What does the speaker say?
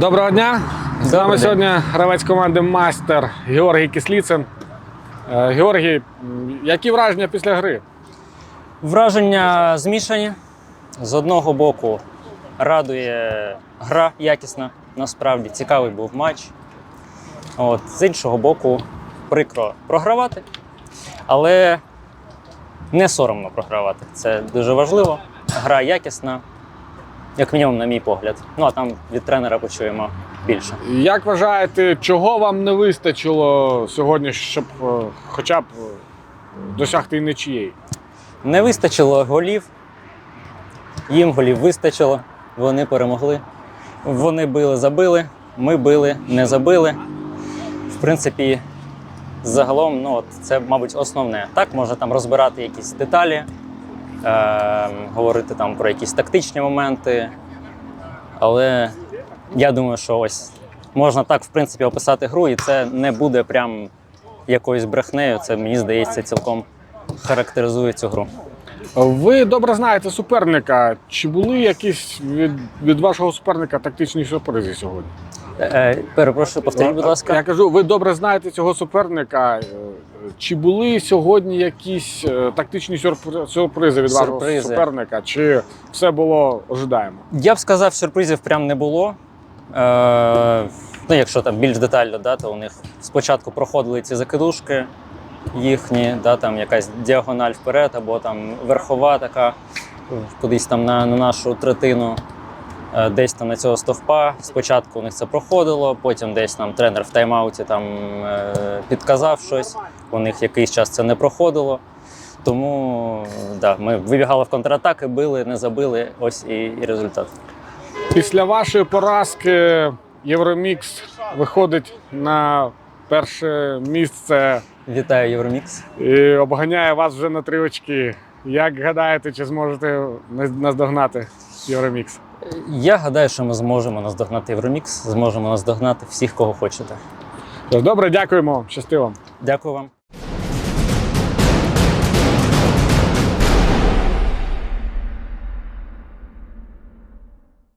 Доброго дня! З нами сьогодні гравець команди Мастер Георгій Кисліцин. Е, Георгій, які враження після гри? Враження змішані. З одного боку радує гра якісна, насправді цікавий був матч. От, з іншого боку, прикро програвати, але не соромно програвати. Це дуже важливо. Гра якісна, як мінімум, на мій погляд. Ну а там від тренера почуємо більше. Як вважаєте, чого вам не вистачило сьогодні, щоб е, хоча б е, досягти нічиєї? Не вистачило голів. Їм голів вистачило, вони перемогли. Вони били, забили, ми били, не забили. В принципі, загалом, ну, от це, мабуть, основне. Так, можна там розбирати якісь деталі, е- говорити там про якісь тактичні моменти. Але я думаю, що ось можна так, в принципі, описати гру, і це не буде прям якоюсь брехнею. Це, мені здається, цілком характеризує цю гру. Ви добре знаєте суперника. Чи були якісь від, від вашого суперника тактичні сюрпризи сьогодні? Е, перепрошую, повторіть, будь ласка. Я кажу, ви добре знаєте цього суперника. Е, Чи були сьогодні якісь е, тактичні сюрпри- сюрпризи від вашого суперника? Чи все було ожидаємо? Я б сказав, сюрпризів прям не було. Е, ну, якщо там більш детально, да, то у них спочатку проходили ці закидушки їхні, да, там якась діагональ вперед, або там верхова така кудись там на, на нашу третину. Е, Десь там на цього стовпа. Спочатку у них це проходило, потім десь нам тренер в тайм-ауті там е, підказав щось. У них якийсь час це не проходило. Тому да, ми вибігали в контратаки, били, не забили. Ось і, і результат. Після вашої поразки Євромікс виходить на перше місце Вітаю Євромікс. і обганяє вас вже на три очки. Як гадаєте, чи зможете наздогнати Євромікс? Я гадаю, що ми зможемо наздогнати Євромікс, зможемо наздогнати всіх, кого хочете. Добре, дякуємо, щастиво. Дякую вам.